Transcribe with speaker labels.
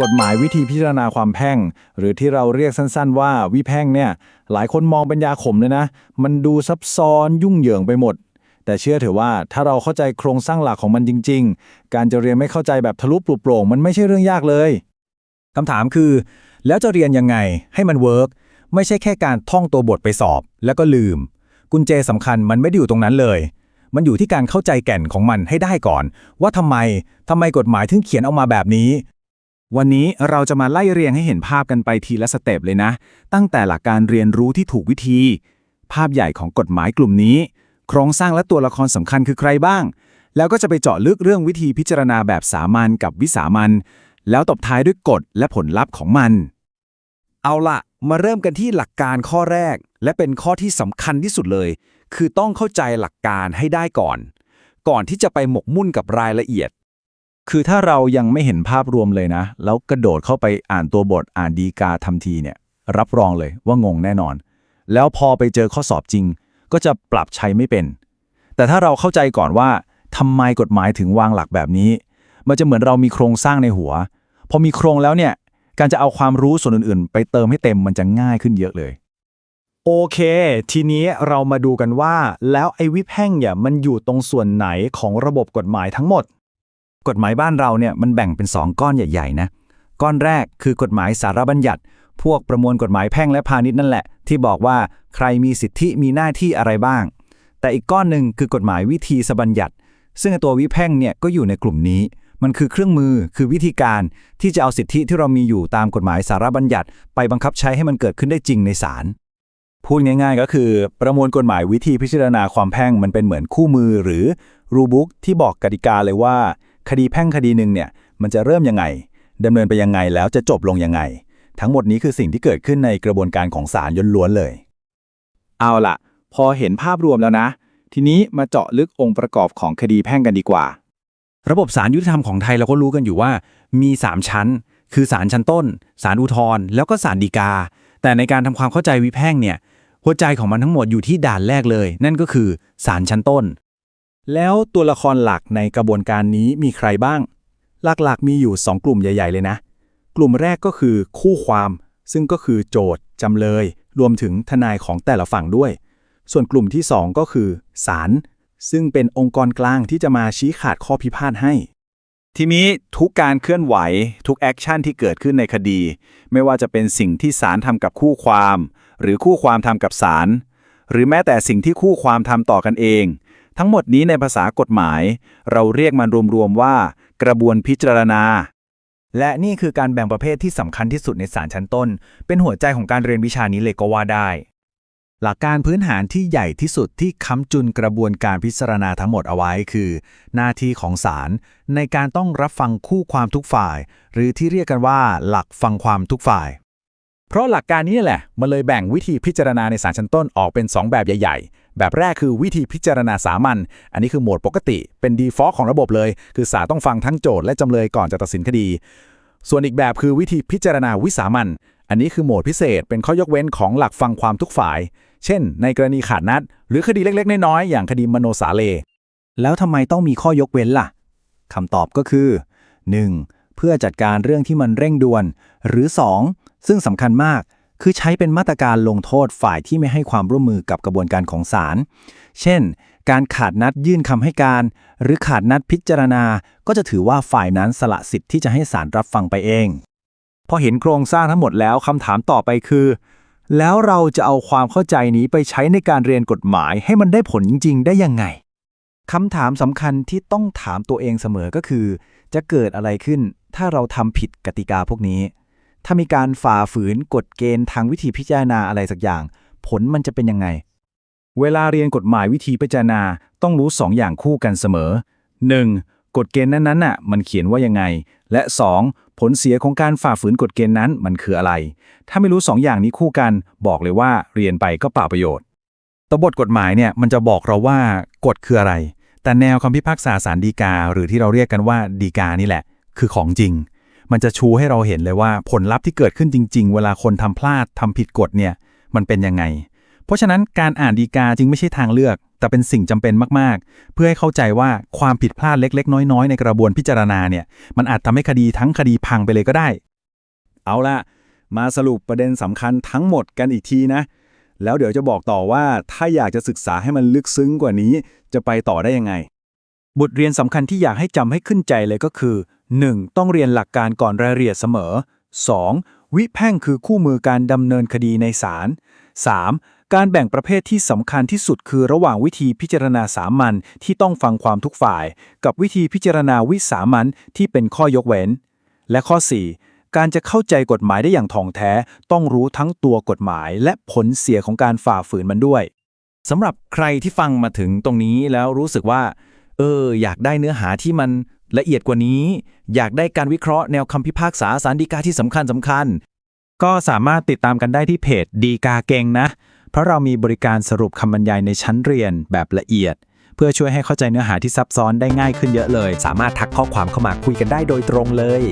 Speaker 1: กฎหมายวิธีพิจารณาความแพ่ง หรือที่เราเรียกสั้นๆ ว่าวิแพ่งเนี่ยหลายคนมองเป็นยาขมเลยนะ มันดูซับซ้อนยุ่งเหยิงไปหมด แต่เชื่อเถอะว่าถ้าเราเข้าใจโครงสร้างหลักของมันจริง ๆ การจะเรียนไม่เข้าใจแบบทะลุปลุกโปร่งมันไม่ใช่เรื่องยากเลย
Speaker 2: คำถามคือ แล้วจะเรียนยังไงให้มันเวิร์กไม่ใช่แค่การท่องตัวบทไปสอบ แล้วก็ลืม กุญแจสำคัญมันไม่ได้อยู่ตรงนั้นเลยมันอยู่ที่การเข้าใจแก่นของมันให้ได้ก่อน ว่าทำไมทำไมกฎหมายถึงเขียนออกมาแบบนี้
Speaker 3: วันนี้เราจะมาไล่เรียงให้เห็นภาพกันไปทีละสเต็ปเลยนะ ตั้งแต่หลักการเรียนรู้ที่ถูกวิธี ภาพใหญ่ของกฎหมายกลุ่มนี้ โครงสร้างและตัวละครสำคัญคือใครบ้าง แล้วก็จะไปเจาะลึกเรื่องวิธีพิจารณาแบบสามัญกับวิสามัญแล้วตบท้ายด้วยกฎและผลลัพธ์ของมัน
Speaker 4: เอาละมาเริ่มกันที่หลักการข้อแรก และเป็นข้อที่สำคัญที่สุดเลย คือต้องเข้าใจหลักการให้ได้ก่อน ก่อนที่จะไปหมกมุ่นกับรายละเอียด
Speaker 1: คือถ้าเรายังไม่เห็นภาพรวมเลยนะ แล้วกระโดดเข้าไปอ่านตัวบทอ่านดีกาทันทีเนี่ย รับรองเลยว่างงแน่นอน แล้วพอไปเจอข้อสอบจริง ก็จะปรับใช้ไม่เป็น แต่ถ้าเราเข้าใจก่อนว่าทำไมกฎหมายถึงวางหลักแบบนี้ มันจะเหมือนเรามีโครงสร้างในหัว พอมีโครงแล้วเนี่ย การจะเอาความรู้ส่วนอื่นๆ ไปเติมให้เต็มมันจะง่ายขึ้นเยอะเลย
Speaker 2: โอเค ทีนี้เรามาดูกันว่า แล้วไอ้วิแพ่งเนี่ยมันอยู่ตรงส่วนไหนของระบบกฎหมายทั้งหมด
Speaker 3: กฎหมายบ้านเราเนี่ยมันแบ่งเป็น 2 ก้อนใหญ่ๆนะก้อนแรกคือกฎหมายสารบัญญัติ พวกประมวลกฎหมายแพ่งและพาณิชย์นั่นแหละ ที่บอกว่าใครมีสิทธิมีหน้าที่อะไรบ้าง แต่อีกก้อนหนึ่งคือกฎหมายวิธีสบัญญัติ ซึ่งตัววิแพ่งเนี่ยก็อยู่ในกลุ่มนี้ มันคือเครื่องมือคือวิธีการที่จะเอาสิทธิที่เรามีอยู่ตามกฎหมายสารบัญญัติ ไปบังคับใช้ให้มันเกิดขึ้นได้จริงในศาล
Speaker 1: พูดง่ายๆ ก็คือ ประมวลกฎหมายวิธีพิจารณาความแพ่งมันเป็นเหมือนคู่มือหรือรูบุ๊กที่บอกกติกาเลยว่า คดีแพ่งคดีหนึ่งเนี่ยมันจะเริ่มยังไงดำเนินไปยังไงแล้วจะจบลงยังไง ทั้งหมดนี้คือสิ่งที่เกิดขึ้นในกระบวนการของศาลยนล้วนเลย
Speaker 3: เอาล่ะพอเห็นภาพรวมแล้วนะ ทีนี้มาเจาะลึกองค์ประกอบของคดีแพ่งกันดีกว่า
Speaker 2: ระบบศาลยุติธรรมของไทยเราก็รู้กันอยู่ว่า มี 3 ชั้น คือศาลชั้นต้นศาลอุทธรณ์แล้วก็ศาลฎีกา แต่ในการทำความเข้าใจวิแพ่งเนี่ยหัวใจของมันทั้งหมดอยู่ที่ด่านแรกเลย นั่นก็คือศาลชั้นต้น แล้วตัวละครหลักในกระบวนการนี้มีใครบ้าง หลักๆ มีอยู่ 2 กลุ่มใหญ่ ๆ เลยนะ กลุ่มแรกก็คือคู่ความ ซึ่งก็คือโจทย์จำเลย รวมถึงทนายของแต่ละฝั่งด้วย ส่วนกลุ่มที่ 2 ก็คือศาลซึ่งเป็นองค์กรกลางที่จะมาชี้ขาดข้อพิพาทให้
Speaker 3: ทีนี้ทุกการเคลื่อนไหว ทุกแอคชั่นที่เกิดขึ้นในคดี ไม่ว่าจะเป็นสิ่งที่ศาลทำกับคู่ความ หรือคู่ความทำกับศาลหรือแม้แต่สิ่งที่คู่ความทำต่อกันเอง ทั้งหมดนี้ในภาษากฎหมาย เราเรียกมันรวมๆว่า กระบวนพิจารณา
Speaker 2: และนี่คือการแบ่งประเภทที่สำคัญที่สุดในศาลชั้นต้น เป็นหัวใจของการเรียนวิชานี้เลยก็ว่าได้ หลักการพื้นฐานที่ใหญ่ที่สุดที่ค้ำจุนกระบวนการพิจารณาทั้งหมดเอาไว้คือ หน้าที่ของศาลในการต้องรับฟังคู่ความทุกฝ่าย หรือที่เรียกกันว่า หลักฟังความทุกฝ่าย เพราะหลักการนี้แหละมันเลยแบ่งวิธีพิจารณาในศาลชั้นต้นออกเป็น 2 แบบใหญ่ๆ แบบแรกคือวิธีพิจารณาสามัญ อันนี้คือโหมดปกติ เป็น default ของระบบเลย คือศาลต้องฟังทั้งโจทย์และจำเลยก่อนจะตัดสินคดี ส่วนอีกแบบคือวิธีพิจารณาวิสามัญ อันนี้คือโหมดพิเศษ เป็นข้อยกเว้นของหลักฟังความทุกฝ่าย เช่น ในกรณีขาดนัด หรือคดีเล็กๆ น้อยๆ อย่างคดีมโนสาเล
Speaker 1: แล้วทำไมต้องมีข้อยกเว้นล่ะคำตอบก็คือ 1. เพื่อจัดการเรื่องที่มันเร่งด่วน หรือ 2. ซึ่งสำคัญมาก คือใช้เป็นมาตรการลงโทษฝ่ายที่ไม่ให้ความร่วมมือกับกระบวนการของศาล เช่น การขาดนัดยื่นคำให้การ หรือขาดนัดพิจารณา ก็จะถือว่าฝ่ายนั้นสละสิทธิ์ที่จะให้ศาลรับฟังไปเอง พอเห็นโครงสร้างทั้งหมดแล้วคำถามต่อไปคือ แล้วเราจะเอาความเข้าใจนี้ไปใช้ในการเรียนกฎหมายให้มันได้ผลจริง ๆ ได้ยังไงคำถามสำคัญที่ต้องถามตัวเองเสมอก็คือ จะเกิดอะไรขึ้นถ้าเราทำผิดกติกาพวกนี้ ถ้ามีการฝ่าฝืนกฎเกณฑ์ทางวิธีพิจารณาอะไรสักอย่าง ผลมันจะเป็นยังไง
Speaker 3: เวลาเรียนกฎหมายวิธีพิจารณาต้องรู้2ออย่างคู่กันเสมอ 1. กฎเกณฑ์นั้นๆน่ะมันเขียนว่ายังไง และ 2. ผลเสียของการฝ่าฝืนกฎเกณฑ์นั้นมันคืออะไร ถ้าไม่รู้2ออย่างนี้คู่กัน บอกเลยว่าเรียนไปก็เปล่าประโยชน์ตบทกฎหมายเนี่ยมันจะบอกเราว่ากฎคืออะไร แต่แนวคำพิพากษาสารดีกา หรือที่เราเรียกกันว่าดีกานี่แหละ คือของจริง มันจะชูให้เราเห็นเลยว่าผลลัพธ์ที่เกิดขึ้นจริง ๆ เวลาคนทำพลาดทำผิดกฎเนี่ยมันเป็นยังไง เพราะฉะนั้นการอ่านดีกาจึงไม่ใช่ทางเลือก แต่เป็นสิ่งจำเป็นมากๆ เพื่อให้เข้าใจว่าความผิดพลาดเล็ก ๆ น้อยๆ ในกระบวนพิจารณาเนี่ยมันอาจทำให้คดีทั้งคดีพังไปเลยก็ได้ เอาละมาสรุปประเด็นสำคัญทั้งหมดกันอีกทีนะแล้วเดี๋ยวจะบอกต่อว่าถ้าอยากจะศึกษาให้มันลึกซึ้งกว่านี้ จะไปต่อได้ยังไง
Speaker 2: บทเรียนสำคัญที่อยากให้จำให้ขึ้นใจเลยก็คือ 1. ต้องเรียนหลักการก่อนรายละเอียดเสมอ 2. วิแพ่งคือคู่มือการดำเนินคดีในศาล 3. การแบ่งประเภทที่สำคัญที่สุดคือระหว่างวิธีพิจารณาสามัญที่ต้องฟังความทุกฝ่าย กับวิธีพิจารณาวิสามัญที่เป็นข้อยกเว้น และข้อ 4. การจะเข้าใจกฎหมายได้อย่างถ่องแท้ ต้องรู้ทั้งตัวกฎหมายและผลเสียของการฝ่าฝืนมันด้วย
Speaker 1: สำหรับใครที่ฟังมาถึงตรงนี้แล้วรู้สึกว่า เออ อยากได้เนื้อหาที่มัน ละเอียดกว่านี้ อยากได้การวิเคราะห์แนวคำพิพากษาสารดีกาที่สำคัญสำคัญ
Speaker 2: ก็สามารถติดตามกันได้ที่เพจดีกาเก่งนะ เพราะเรามีบริการสรุปคำบรรยายในชั้นเรียนแบบละเอียด เพื่อช่วยให้เข้าใจเนื้อหาที่ซับซ้อนได้ง่ายขึ้นเยอะเลย
Speaker 5: สามารถทักข้อความเข้ามาคุยกันได้โดยตรงเลย